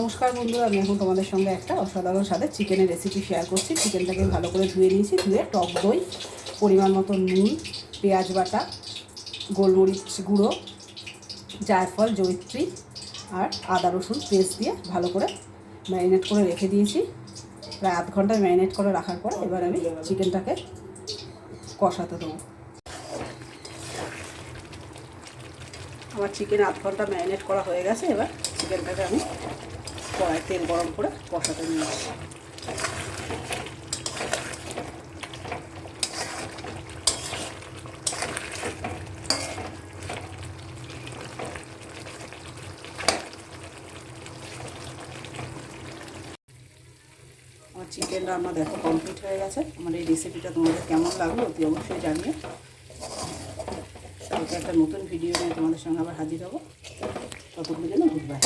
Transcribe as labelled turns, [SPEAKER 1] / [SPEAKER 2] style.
[SPEAKER 1] নমস্কার বন্ধুরা, আমি এখন তোমাদের সঙ্গে একটা অসাধারণ স্বাদের চিকেনের রেসিপি শেয়ার করছি। চিকেনটাকে ভালো করে ধুয়ে নিয়েছি, ধুয়ে টক দই, পরিমাণ মতো নুন, পেঁয়াজ বাটা, গোলমরিচ গুঁড়ো, জায়ফল জৈত্রী আর আদা রসুন পেস্ট দিয়ে ভালো করে ম্যারিনেট করে রেখে দিয়েছি। প্রায় আধ ঘণ্টা ম্যারিনেট করে রাখার পর এবার আমি চিকেনটাকে কষাতে দেবো। আমার চিকেন আধ ঘণ্টা ম্যারিনেট করা হয়ে গেছে, এবার চিকেনটাকে আমি কড়াই তেল গরম করে কষাতে নিয়ে আসি আমার চিকেন রান্না দেখো কমপ্লিট হয়ে গেছে। আমার এই রেসিপিটা তোমাদের কেমন লাগল অতি অবশ্যই জানিয়ে কালকে একটা নতুন ভিডিও নিয়ে তোমাদের সঙ্গে আবার হাজির হব। জন্য গুড বাই